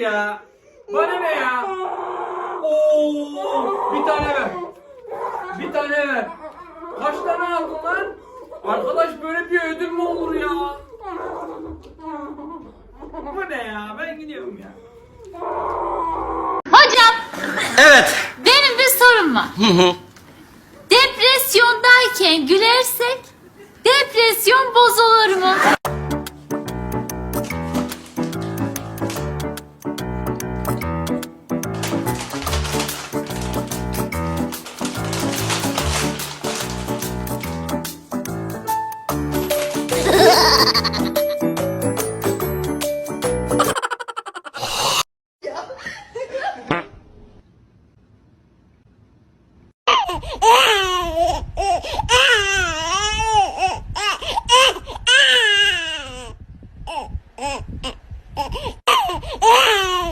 ya. Bana ne ya? Oo, bir tane ver. Bir tane ver. Kaç tane aldın lan? Arkadaş böyle bir ödül mü olur ya? Bu ne ya? Ben gidiyorum ya. Hocam Evet. benim bir sorum var. Depresyondayken gülersek depresyon bozulur mu? Ah!